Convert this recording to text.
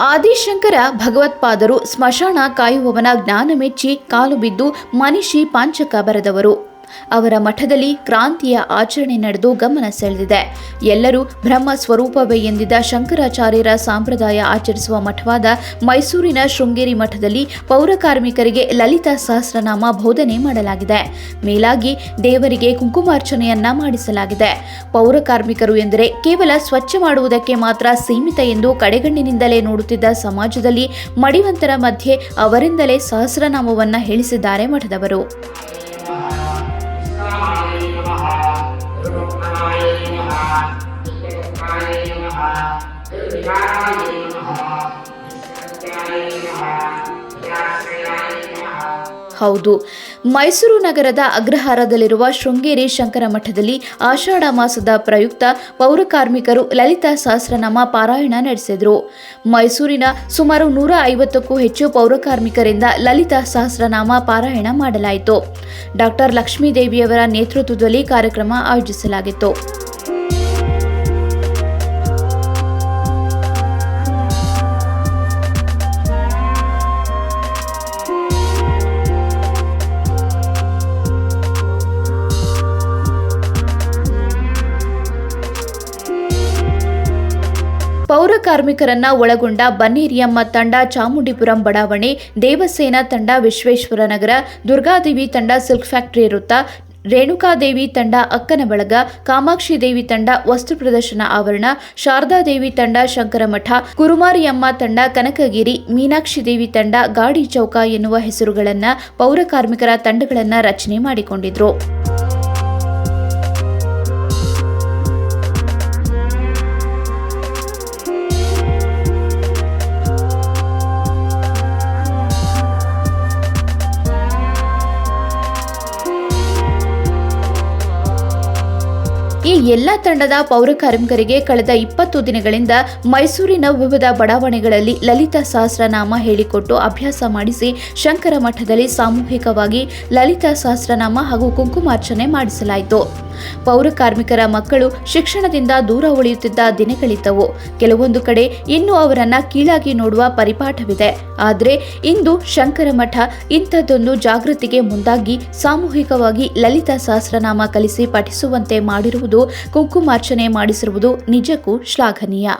ಆದಿಶಂಕರ ಭಗವತ್ಪಾದರು ಸ್ಮಶಾನ ಕಾಯುವವನ ಜ್ಞಾನ ಮೆಚ್ಚಿ ಕಾಲು ಬಿದ್ದು ಮನಿಷಿ ಪಾಂಚಕ ಬರೆದವರು. ಅವರ ಮಠದಲ್ಲಿ ಕ್ರಾಂತಿಯ ಆಚರಣೆ ನಡೆದು ಗಮನ ಸೆಳೆದಿದೆ. ಎಲ್ಲರೂ ಬ್ರಹ್ಮ ಸ್ವರೂಪವೇ ಎಂದಿದ್ದ ಶಂಕರಾಚಾರ್ಯರ ಸಂಪ್ರದಾಯ ಆಚರಿಸುವ ಮಠವಾದ ಮೈಸೂರಿನ ಶೃಂಗೇರಿ ಮಠದಲ್ಲಿ ಪೌರ ಕಾರ್ಮಿಕರಿಗೆ ಲಲಿತಾ ಸಹಸ್ರನಾಮ ಬೋಧನೆ ಮಾಡಲಾಗಿದೆ. ಮೇಲಾಗಿ ದೇವರಿಗೆ ಕುಂಕುಮಾರ್ಚನೆಯನ್ನ ಮಾಡಿಸಲಾಗಿದೆ. ಪೌರ ಕಾರ್ಮಿಕರು ಎಂದರೆ ಕೇವಲ ಸ್ವಚ್ಛ ಮಾಡುವುದಕ್ಕೆ ಮಾತ್ರ ಸೀಮಿತ ಎಂದು ಕಡೆಗಣ್ಣಿನಿಂದಲೇ ನೋಡುತ್ತಿದ್ದ ಸಮಾಜದಲ್ಲಿ ಮಡಿವಂತರ ಮಧ್ಯೆ ಅವರಿಂದಲೇ ಸಹಸ್ರನಾಮವನ್ನು ಹೇಳಿಸಿದ್ದಾರೆ ಮಠದವರು. ಹೌದು. ಮೈಸೂರು ನಗರದ ಅಗ್ರಹಾರದಲ್ಲಿರುವ ಶೃಂಗೇರಿ ಶಂಕರ ಮಠದಲ್ಲಿ ಆಷಾಢ ಮಾಸದ ಪ್ರಯುಕ್ತ ಪೌರಕಾರ್ಮಿಕರು ಲಲಿತಾ ಸಹಸ್ರನಾಮ ಪಾರಾಯಣ ನಡೆಸಿದರು. ಮೈಸೂರಿನ ಸುಮಾರು ನೂರ ಐವತ್ತಕ್ಕೂ ಹೆಚ್ಚು ಪೌರಕಾರ್ಮಿಕರಿಂದ ಲಲಿತಾ ಸಹಸ್ರನಾಮ ಪಾರಾಯಣ ಮಾಡಲಾಯಿತು. ಡಾಕ್ಟರ್ ಲಕ್ಷ್ಮೀದೇವಿಯವರ ನೇತೃತ್ವದಲ್ಲಿ ಕಾರ್ಯಕ್ರಮ ಆಯೋಜಿಸಲಾಗಿತ್ತು. ಕಾರ್ಮಿಕರನ್ನ ಒಳಗೊಂಡ ಬನ್ನೇರಿಯಮ್ಮ ತಂಡ ಚಾಮುಂಡಿಪುರಂ ಬಡಾವಣೆ, ದೇವಸೇನಾ ತಂಡ ವಿಶ್ವೇಶ್ವರ ನಗರ ದುರ್ಗಾದೇವಿ ತಂಡ ಸಿಲ್ಕ್ ಫ್ಯಾಕ್ಟರಿ ವೃತ್ತ, ರೇಣುಕಾದೇವಿ ತಂಡ ಅಕ್ಕನ ಬಳಗ ಕಾಮಾಕ್ಷಿ ದೇವಿ ತಂಡ ವಸ್ತು ಪ್ರದರ್ಶನ ಆವರಣ, ಶಾರದಾದೇವಿ ತಂಡ ಶಂಕರಮಠ, ಕುರುಮಾರಿಯಮ್ಮ ತಂಡ ಕನಕಗಿರಿ, ಮೀನಾಕ್ಷಿ ದೇವಿ ತಂಡ ಗಾಡಿ ಚೌಕ ಎನ್ನುವ ಹೆಸರುಗಳನ್ನ ಪೌರ ಕಾರ್ಮಿಕರ ತಂಡಗಳನ್ನ ರಚನೆ ಮಾಡಿಕೊಂಡಿದ್ರು. ಎಲ್ಲ ತಂಡದ ಪೌರ ಕಾರ್ಮಿಕರಿಗೆ ಕಳೆದ ಇಪ್ಪತ್ತು ದಿನಗಳಿಂದ ಮೈಸೂರಿನ ವಿವಿಧ ಬಡಾವಣೆಗಳಲ್ಲಿ ಲಲಿತಾ ಸಹಸ್ರನಾಮ ಹೇಳಿಕೊಟ್ಟು ಅಭ್ಯಾಸ ಮಾಡಿಸಿ ಶಂಕರ ಮಠದಲ್ಲಿ ಸಾಮೂಹಿಕವಾಗಿ ಲಲಿತಾ ಸಹಸ್ರನಾಮ ಹಾಗೂ ಕುಂಕುಮಾರ್ಚನೆ ಮಾಡಿಸಲಾಯಿತು. ಪೌರ ಕಾರ್ಮಿಕರ ಮಕ್ಕಳು ಶಿಕ್ಷಣದಿಂದ ದೂರ ಉಳಿಯುತ್ತಿದ್ದ ದಿನಗಳಿದ್ದವು. ಕೆಲವೊಂದು ಕಡೆ ಇನ್ನೂ ಅವರನ್ನ ಕೀಳಾಗಿ ನೋಡುವ ಪರಿಪಾಠವಿದೆ. ಆದರೆ ಇಂದು ಶಂಕರ ಮಠ ಇಂಥದ್ದೊಂದು ಜಾಗೃತಿಗೆ ಮುಂದಾಗಿ ಸಾಮೂಹಿಕವಾಗಿ ಲಲಿತಾ ಸಹಸ್ರನಾಮ ಕಲಿಸಿ ಪಠಿಸುವಂತೆ ಮಾಡಿರುವುದು ಕುಂಕುಮಾರ್ಚನೆ ಮಾಡಿಸಿರುವುದು ನಿಜಕ್ಕೂ ಶ್ಲಾಘನೀಯ.